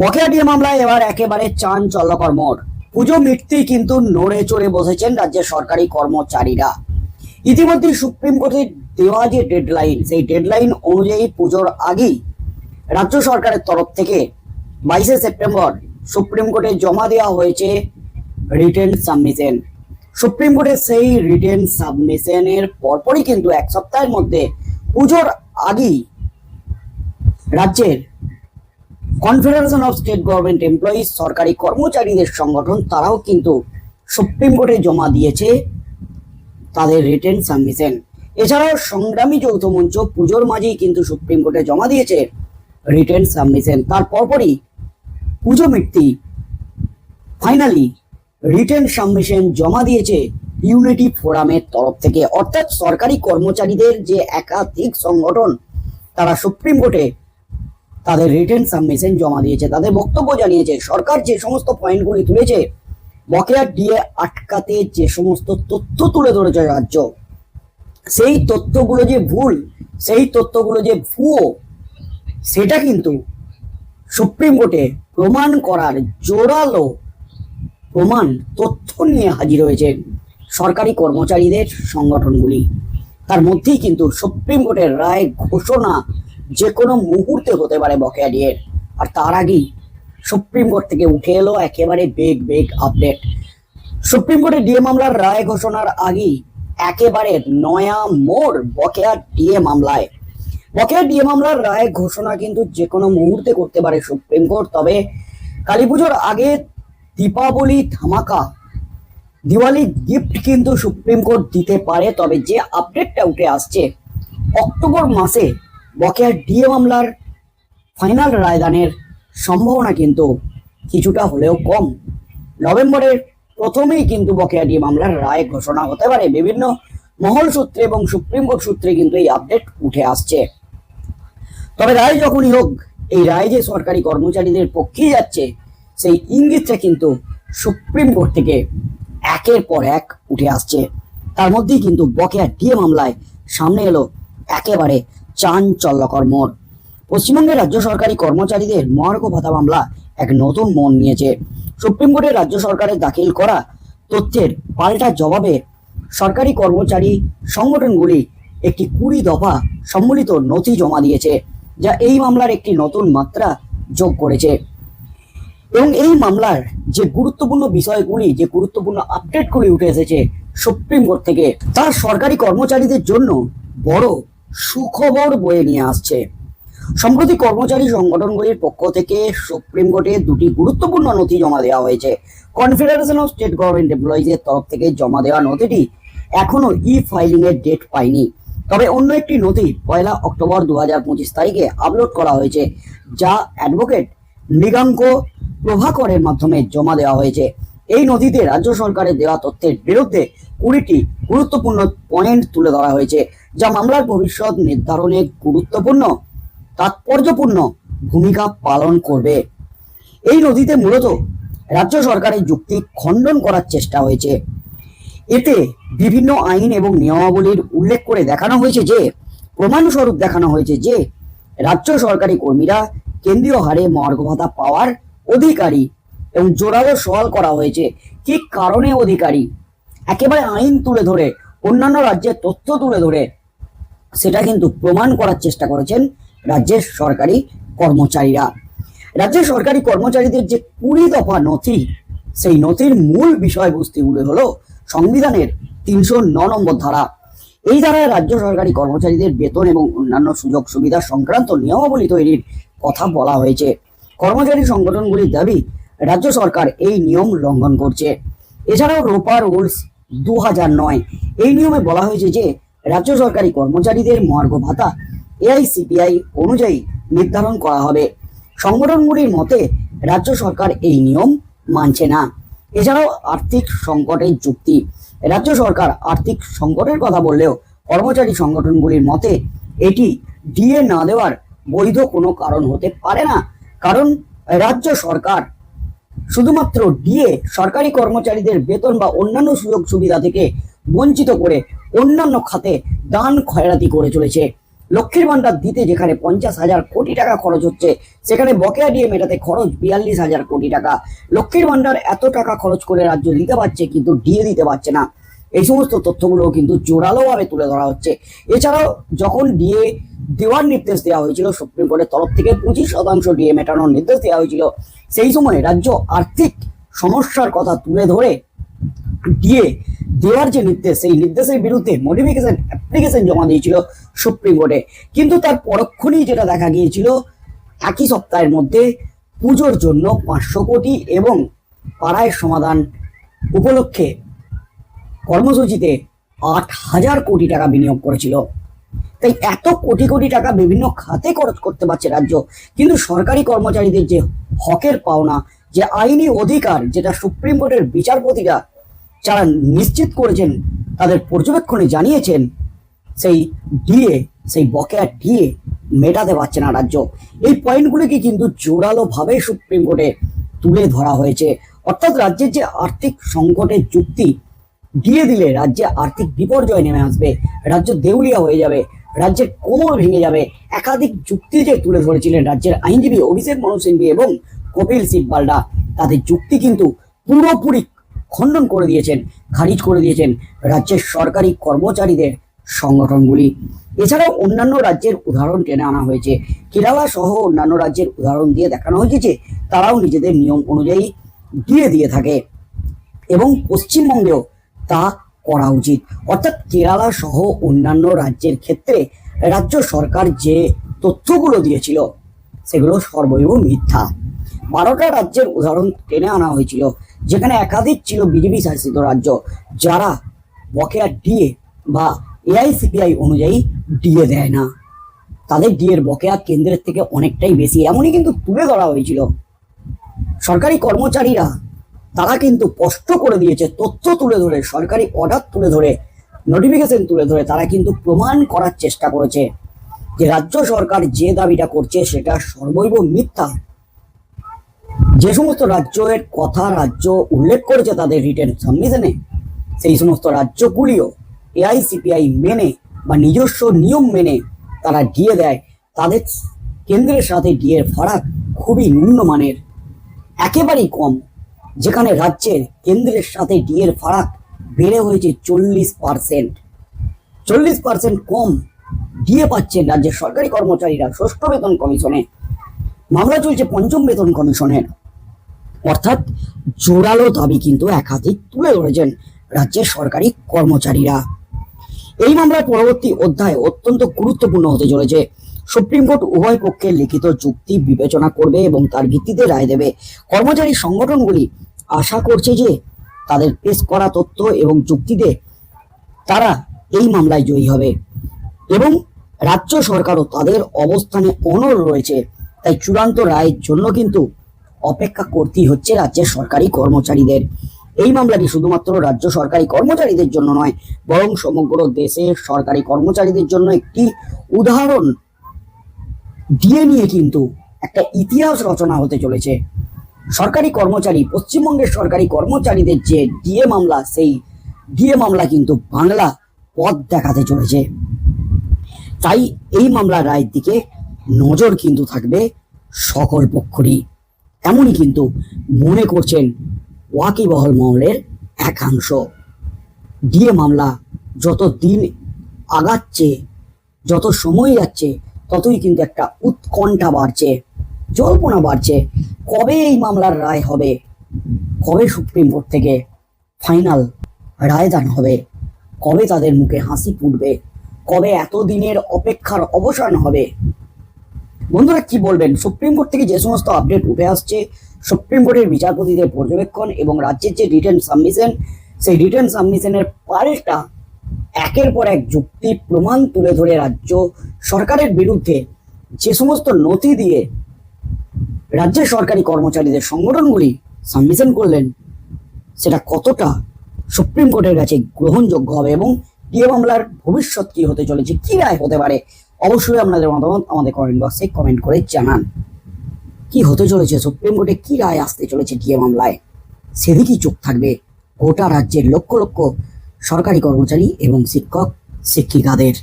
বকেয়া ডিএ মামলায় এবার একেবারে চান চল্লকর মোড়। পুজো মিটতেই কিন্তু নড়ে চড়ে বসেছেন রাজ্যের সরকারি কর্মচারীরা। ইতিমধ্যে সুপ্রিম কোর্টের দেওয়া যে ডেডলাইন সেই ডেডলাইন অনুযায়ী পুজোর আগেই রাজ্য সরকারের তরফ থেকে বাইশে সেপ্টেম্বর সুপ্রিম কোর্টে জমা দেওয়া হয়েছে রিটেন সাবমিশন সুপ্রিম কোর্টের সেই রিটেন সাবমিশনের পরপরই কিন্তু এক সপ্তাহের মধ্যে পুজোর আগেই রাজ্যের confederation of state government employees সরকারি কর্মচারীদের সংগঠন, তারাও কিন্তু সুপ্রিম কোর্টে জমা দিয়েছে তাদের রিটেন সাবমিশন এছাড়াও সংগ্রামী যৌথ মঞ্চ পুজোর মাঝেই কিন্তু সুপ্রিম কোর্টে জমা দিয়েছে রিটেন সাবমিশন তার পরপরই পুজো মিটতেই ফাইনালি রিটেন সাবমিশন জমা দিয়েছে ইউনিটি ফোরামের তরফ থেকে। অর্থাৎ সরকারি কর্মচারীদের যে একাধিক সংগঠন, তারা সুপ্রিম কোর্টে তাদের রিটেন সাবমিশন জমা দিয়েছে, তাদের বক্তব্য জানিয়েছে। সরকার যে সমস্ত পয়েন্টগুলি তুলেছে, বকেয়া ডিএ আটকাতে যে সমস্ত তথ্য তুলে ধরেছে রাজ্য, সেই তথ্যগুলো যে ভুল, সেই তথ্যগুলো যে ভুয়ো, সেটা কিন্তু সুপ্রিম কোর্টে প্রমাণ করার জোরালো প্রমাণ তথ্য নিয়ে হাজির হয়েছে সরকারি কর্মচারীদের সংগঠনগুলি। তার মধ্যেই কিন্তু সুপ্রিম কোর্টের রায় ঘোষণা যে কোনো মুহূর্তে হতে পারে বকেয়া ডিএর আর তার আগেই সুপ্রিম কোর্ট থেকে উঠে এলো একেবারে বেগ বেগ আপডেট সুপ্রিম কোর্টের ডিএ মামলার রায় ঘোষণার আগেই একেবারে নয়া মোড় বকেয়া ডিএ মামলায়। বকেয়া ডিএ মামলার রায় ঘোষণা কিন্তু যে কোনো মুহূর্তে করতে পারে সুপ্রিম কোর্ট, তবে কালী পুজোর আগে দীপাবলি ধামাকা, দিওয়ালি গিফট কিন্তু সুপ্রিম কোর্ট দিতে পারে, তবে যে আপডেটটা উঠে আসছে, অক্টোবর মাসে বকেয়া ডিএ মামলার ফাইনাল রায়দানের সম্ভাবনা কিন্তু কিছুটা হলেও কম। নভেম্বরের প্রথমেই কিন্তু বকেয়া ডিএ মামলার রায় ঘোষণা হতে পারে। বিভিন্ন মহল সূত্রে এবং সুপ্রিম কোর্ট সূত্রে কিন্তু এই আপডেট উঠে আসছে। তবে রায় যখনই হোক, এই রায় যে সরকারি কর্মচারীদের পক্ষেই যাচ্ছে, সেই ইঙ্গিতটা কিন্তু সুপ্রিম কোর্ট থেকে একের পর এক উঠে আসছে। তার মধ্যেই কিন্তু বকেয়া ডিএ মামলায় সামনে এলো একেবারে চাঞ্চল্যকর মোড়। পশ্চিমবঙ্গের রাজ্য সরকারি কর্মচারীদের মহার্ঘ ভাতা মামলা এক নতুন মন নিয়েছে। সুপ্রিম কোর্টে রাজ্য সরকারের দাখিল করা তথ্যের পাল্টা জবাবে সরকারি কর্মচারী সংগঠনগুলি একটি কুড়ি দফা সম্মিলিত নথি জমা দিয়েছে, যা এই মামলার একটি নতুন মাত্রা যোগ করেছে। এবং এই মামলার যে গুরুত্বপূর্ণ বিষয়গুলি, যে গুরুত্বপূর্ণ আপডেটগুলি উঠে এসেছে সুপ্রিম কোর্ট থেকে তার সরকারি কর্মচারীদের জন্য বড় সুখবর বয়ে নিয়ে আসছে। সম্প্রতি কর্মচারী সংগঠনগুলির পক্ষ থেকে সুপ্রিম কোর্টে দুটি গুরুত্বপূর্ণ নথি জমা দেওয়া হয়েছে। কনফেডারেশন অফ স্টেট গভর্নমেন্ট এমপ্লয়িজের তরফ থেকে জমা দেওয়া নথিটি এখনও ই ফাইলিং এর ডেট পায়নি। তবে অন্য একটি নথি পয়লা অক্টোবর দু হাজার পঁচিশ তারিখে আপলোড করা হয়েছে, যা অ্যাডভোকেট মৃগাঙ্ক প্রভাকরের মাধ্যমে জমা দেওয়া হয়েছে। এই নথিতে রাজ্য সরকারের দেওয়া তথ্যের বিরুদ্ধে কুড়িটি গুরুত্বপূর্ণ পয়েন্ট তুলে ধরা হয়েছে। যা মামলার ভবিষ্যৎ নির্ধারণে গুরুত্বপূর্ণ, তাৎপর্যপূর্ণ ভূমিকা পালন করবে। এই নথিতে মূলত রাজ্য সরকারের যুক্তি খণ্ডন করার চেষ্টা হয়েছে। এতে বিভিন্ন আইন এবং নিয়মাবলীর উল্লেখ করে দেখানো হয়েছে যে, প্রমাণস্বরূপ দেখানো হয়েছে যে, রাজ্য সরকারি কর্মীরা কেন্দ্রীয় হারে মহার্ঘ ভাতা পাওয়ার অধিকারী এবং জোরালো সওয়াল করা হয়েছে। কি কারণে অধিকারী? একেবারে আইন তুলে ধরে, অন্যান্য রাজ্যের তথ্য তুলে ধরে সেটা কিন্তু প্রমাণ করার চেষ্টা করেছেন রাজ্যের সরকারি কর্মচারীরা। রাজ্যের সরকারি কর্মচারীদের যে কুড়ি দফা নথি, সেই নথির মূল বিষয়বস্তুগুলো হলো সংবিধানের তিনশো ন নম্বর ধারা। এই ধারায় রাজ্য সরকারি কর্মচারীদের বেতন এবং অন্যান্য সুযোগ সুবিধা সংক্রান্ত নিয়মাবলী তৈরির কথা বলা হয়েছে। কর্মচারী সংগঠনগুলির দাবি, রাজ্য সরকার এই নিয়ম লঙ্ঘন করছে। এছাড়াও রোপার রুলস দু নয়, এই নিয়মে বলা হয়েছে যে রাজ্য সরকারি কর্মচারীদের মহার্ঘ ভাতা এআইসিপিআই অনুযায়ী নির্ধারণ করা হবে। সংগঠনগুলির মতে, রাজ্য সরকার এই নিয়ম মানছে না। এছাড়াও আর্থিক সংকটের যুক্তি। রাজ্য সরকার আর্থিক সংকটের কথা বললেও কর্মচারী সংগঠনগুলির মতে, এটি ডিএ না দেওয়ার বৈধ কোনো কারণ হতে পারে না। কারণ রাজ্য সরকার শুধুমাত্র ডিএ সরকারি কর্মচারীদের বেতন বা অন্যান্য সুযোগ সুবিধা থেকে বঞ্চিত করে অন্যান্য খাতে দান খয়রাতি করে চলেছে। লক্ষ্মীর ভান্ডার দিতে যেখানে পঞ্চাশ হাজার কোটি টাকা খরচ হচ্ছে, সেখানে বকেয়া দিয়ে মেটাতে খরচ বিয়াল্লিশ হাজার কোটি টাকা। লক্ষ্মীর ভান্ডার এত টাকা খরচ করে রাজ্য দিতে পারছে কিন্তু ডিএ দিতে পারছে না। এই সমস্ত তথ্যগুলো কিন্তু জোরালোভাবে তুলে ধরা হচ্ছে। এছাড়াও যখন ডিএ দেওয়ার নির্দেশ দেওয়া হয়েছিল, সুপ্রিম কোর্টের তরফ থেকে পঁচিশ শতাংশ ডিএ মেটানোর নির্দেশ দেওয়া হয়েছিল, সেই সময় রাজ্য আর্থিক সমস্যার কথা তুলে ধরে দিয়ে দেওয়ার যে নির্দেশ, সেই নির্দেশের বিরুদ্ধে মডিফিকেশন অ্যাপ্লিকেশন জমা দিয়েছিল সুপ্রিম কোর্টে। কিন্তু তার পরক্ষণেই যেটা দেখা গিয়েছিল, একই সপ্তাহের মধ্যে পুজোর জন্য পাঁচশো কোটি এবং পাড়ায় সমাধান উপলক্ষে কর্মসূচিতে আট হাজার কোটি টাকা বিনিয়োগ করেছিল। তাই এত কোটি কোটি টাকা বিভিন্ন খাতে খরচ করতে পারছে রাজ্য। কিন্তু সরকারি কর্মচারীদের যে হকের পাওনা, যে আইনি অধিকার, যেটা সুপ্রিম কোর্টের বিচারপতিরা যারা নিশ্চিত করেছেন, তাদের পর্যবেক্ষণে জানিয়েছেন, সেই ডিএ, সেই বকেয়া ডিএ মেটাতে পারছে না রাজ্য। এই পয়েন্টগুলিকে কিন্তু জোরালোভাবে সুপ্রিম কোর্টে তুলে ধরা হয়েছে। অর্থাৎ রাজ্যের যে আর্থিক সংকটের যুক্তি, দিয়ে দিলে রাজ্যে আর্থিক বিপর্যয় নেমে আসবে, রাজ্য দেউলিয়া হয়ে যাবে, রাজ্যের কোমর ভেঙে যাবে। একাধিক যুক্তি যে তুলে ধরেছিলেন রাজ্যের আইনজীবী অভিষেক মনু এবং কপিল সিব্বালরা তাদের যুক্তি কিন্তু পুরোপুরি খণ্ডন করে দিয়েছেন, খারিজ করে দিয়েছেন রাজ্যের সরকারি কর্মচারীদের সংগঠনগুলি। এছাড়াও অন্যান্য রাজ্যের উদাহরণ টেনে আনা হয়েছে। কেরালা সহ অন্যান্য রাজ্যের উদাহরণ দিয়ে দেখানো হয়েছে যে, তারাও নিজেদের নিয়ম অনুযায়ী দিয়ে দিয়ে থাকে এবং পশ্চিমবঙ্গেও তা করা উচিত। অর্থাৎ কেরালা সহ অন্যান্য রাজ্যের ক্ষেত্রে রাজ্য সরকার যে তথ্যগুলো দিয়েছিল, সেগুলো সর্বৈব মিথ্যা। বারোটা রাজ্যের উদাহরণ টেনে আনা হয়েছিল। যেখানে একাধিক ছিল বিজেপি শাসিত রাজ্য, যারা বকেয়া ডিএ বা এআইসিপিআই অনুযায়ী ডিএ দেয় না। তাদের ডিএর বকেয়া কেন্দ্রের থেকে অনেকটাই বেশি। এমনই কিন্তু তুলে ধরা হয়েছিল। সরকারি কর্মচারীরা, তারা কিন্তু স্পষ্ট করে দিয়েছে, তথ্য তুলে ধরে, সরকারি অর্ডার তুলে ধরে নোটিফিকেশন তুলে ধরে, তারা কিন্তু প্রমাণ করার চেষ্টা করেছে যে রাজ্য সরকার যে দাবিটা করছে, সেটা সর্বৈব মিথ্যা। যে সমস্ত রাজ্যের কথা রাজ্য উল্লেখ করেছে তাদের রিটেন সাবমিশনে, সেই সমস্ত রাজ্যগুলিও এআইসিপিআই মেনে বা নিজস্ব নিয়ম মেনে তারা দিয়ে দেয়। তাদের কেন্দ্রের সাথে ডিএর ফারাক খুবই নিম্নমানের একেবারেই কম, যেখানে রাজ্যের কেন্দ্রের সাথে ডিএর ফারাক বেড়ে হয়েছে চল্লিশ পার্সেন্ট। চল্লিশ পার্সেন্ট কম ডিএ পাচ্ছেন রাজ্যের সরকারি কর্মচারীরা ষষ্ঠ বেতন কমিশনে। মামলা চলছে পঞ্চম বেতন কমিশনের। অর্থাৎ জোরালো দাবি কিন্তু একাধিক তুলে ধরেছেন রাজ্যের সরকারি কর্মচারীরা। এই মামলার পরবর্তী অধ্যায় অত্যন্ত গুরুত্বপূর্ণ হতে চলেছে। সুপ্রিম কোর্ট উভয় পক্ষের লিখিত যুক্তি বিবেচনা করবে এবং তার ভিত্তিতে রায় দেবে। কর্মচারী সংগঠনগুলি আশা করছে যে তাদের পেশ করা তথ্য এবং যুক্তিতে তারা এই মামলায় জয়ী হবে। এবং রাজ্য সরকারও তাদের অবস্থানে অনর রয়েছে। তাই চূড়ান্ত রায়ের জন্য কিন্তু অপেক্ষা করতেই হচ্ছে রাজ্যের সরকারি কর্মচারীদের। এই মামলাটি শুধুমাত্র রাজ্য সরকারি কর্মচারীদের জন্য নয়, বরং সমগ্র দেশের সরকারি কর্মচারীদের জন্য একটি উদাহরণ দিয়ে নিয়ে কিন্তু একটা ইতিহাস রচনা হতে চলেছে। সরকারি কর্মচারী, পশ্চিমবঙ্গের সরকারি কর্মচারীদের যে ডিএ মামলা, সেই ডিএ মামলা কিন্তু বাংলা পথ দেখাতে চলেছে। তাই এই মামলার রায়ের দিকে নজর কিন্তু থাকবে সকল পক্ষরই। এমনই কিন্তু মনে করছেন ওয়াকিবহল মহলের একাংশ। ডিএ মামলা যত দিন আগাচ্ছে, যত সময় যাচ্ছে, ততই কিন্তু একটা উৎকণ্ঠা বাড়ছে, জল্পনা বাড়ছে, কবে এই মামলার রায় হবে, কবে সুপ্রিম কোর্ট থেকে ফাইনাল রায়দান হবে, কবে তাদের মুখে হাসি ফুটবে, কবে এতদিনের অপেক্ষার অবসান হবে বন্ধুরা কি বলবেন? সুপ্রিম কোর্ট থেকে যে সমস্ত আপডেট উঠে আসছে, সুপ্রিম কোর্টের বিচারপতিদের পর্যবেক্ষণ এবং রাজ্যের যে রিটার্ন সাবমিশন সেই রিটার্ন সাবমিশনের পাল্টা একের পর এক যুক্তি, প্রমাণ তুলে ধরে রাজ্য সরকারের বিরুদ্ধে যে সমস্ত নথি দিয়ে রাজ্যের সরকারি কর্মচারীদের সংগঠনগুলি সাবমিশন করলেন, সেটা কতটা সুপ্রিম কোর্টের কাছে গ্রহণযোগ্য হবে এবং ডিএ মামলার ভবিষ্যৎ কি হতে চলেছে, কি রায় হতে পারে অবশ্যই আপনাদের মতামত আমাদের কমেন্ট বক্সে কমেন্ট করে জানান। কি হতে চলেছে? সুপ্রিম কোর্টে কি রায় আসতে চলেছে ডিএ মামলায়? সেদিকেই চোখ থাকবে গোটা রাজ্যের লক্ষ লক্ষ সরকারি কর্মচারী এবং শিক্ষক, শিক্ষিকাদের।